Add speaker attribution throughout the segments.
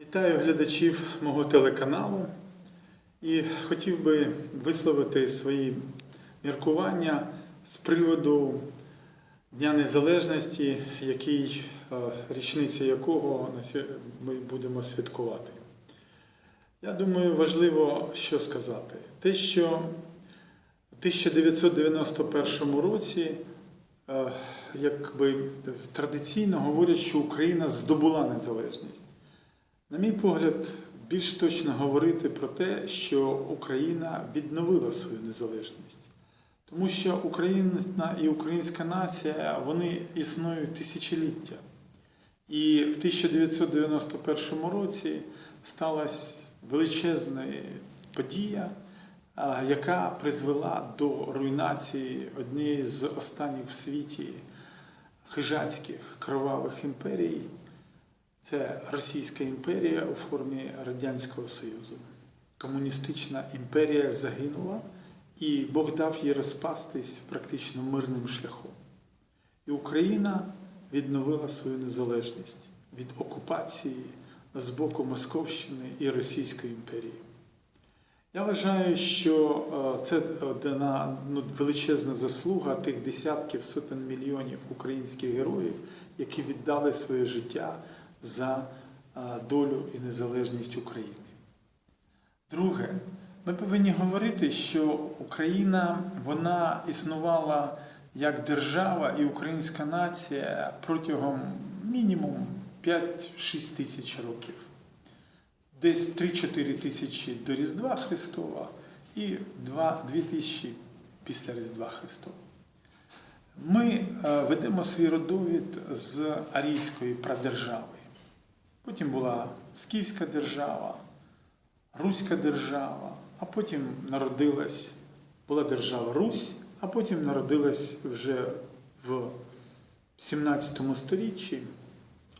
Speaker 1: Вітаю глядачів мого телеканалу і хотів би висловити свої міркування з приводу Дня Незалежності, який, е, якого ми будемо святкувати. Я думаю, важливо що сказати. Те, що в 1991 році е, якби традиційно говорять, що Україна здобула незалежність. На мій погляд, більш точно говорити про те, що Україна відновила свою незалежність. Тому що Україна і українська нація вони існують тисячоліття. І в 1991 році сталася величезна подія, яка призвела до руйнації однієї з останніх в світі хижацьких кровавих імперій. Це Російська імперія у формі Радянського Союзу. Комуністична імперія загинула, і Бог дав їй розпастись практично мирним шляхом. І Україна відновила свою незалежність від окупації з боку Московщини і Російської імперії. Я вважаю, що е, це одна ну, величезна заслуга тих десятків сотень мільйонів українських героїв, які віддали своє життя за долю і незалежність України. Друге, ми повинні говорити, що Україна вона існувала як держава і українська нація протягом мінімум 5-6 тисяч років. Десь 3-4 тисячі до Різдва Христова і 2 тисячі після Різдва Христова. Ми е, ведемо свій родовід з Арійської прадержави. Потім була Скіфська держава, Руська держава, а потім народилась, була держава Русь, а потім народилась вже в 17 сторіччі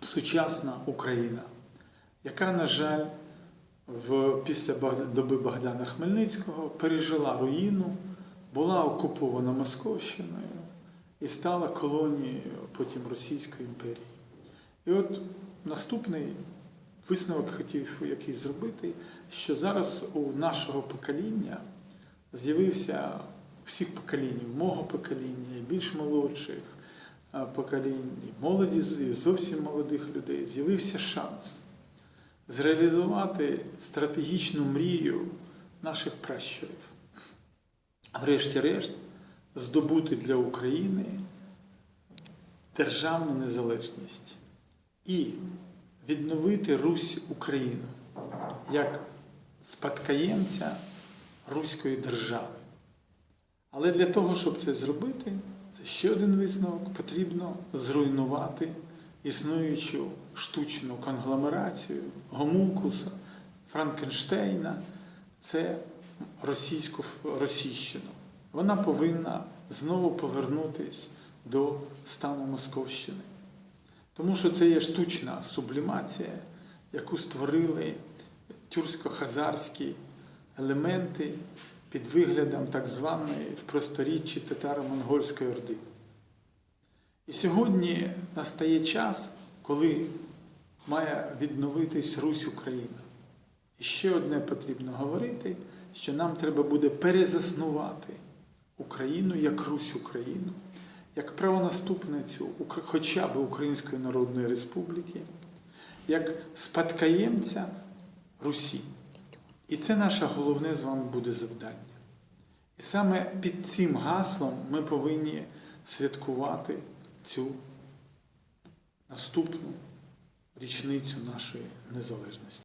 Speaker 1: сучасна Україна, яка, на жаль, в, після доби Богдана Хмельницького пережила руїну, була окупована Московщиною і стала колонією потім Російської імперії. І от наступний висновок хотів якийсь зробити, що зараз у нашого покоління з'явився всіх поколінь, мого покоління, більш молодших поколінь, молоді, зовсім молодих людей, з'явився шанс зреалізувати стратегічну мрію наших пращурів. Врешті-решт, здобути для України державну незалежність і відновити Русь Україну як спадкоємця Руської держави. Але для того, щоб це зробити, це ще один висновок, потрібно зруйнувати існуючу штучну конгломерацію гомункуса, Франкенштейна, це російську російщину. Вона повинна знову повернутись до стану Московщини. Тому що це є штучна сублімація, яку створили тюрксько-хазарські елементи під виглядом так званої в просторіччі татаро-монгольської орди. І сьогодні настає час, коли має відновитись Русь Україна. І ще одне потрібно говорити, що нам треба буде перезаснувати Україну як Русь Україну, як правонаступницю хоча б Української Народної Республіки, як спадкоємця Русі. І це наше головне з вами буде завдання. І саме під цим гаслом ми повинні святкувати цю наступну річницю нашої незалежності.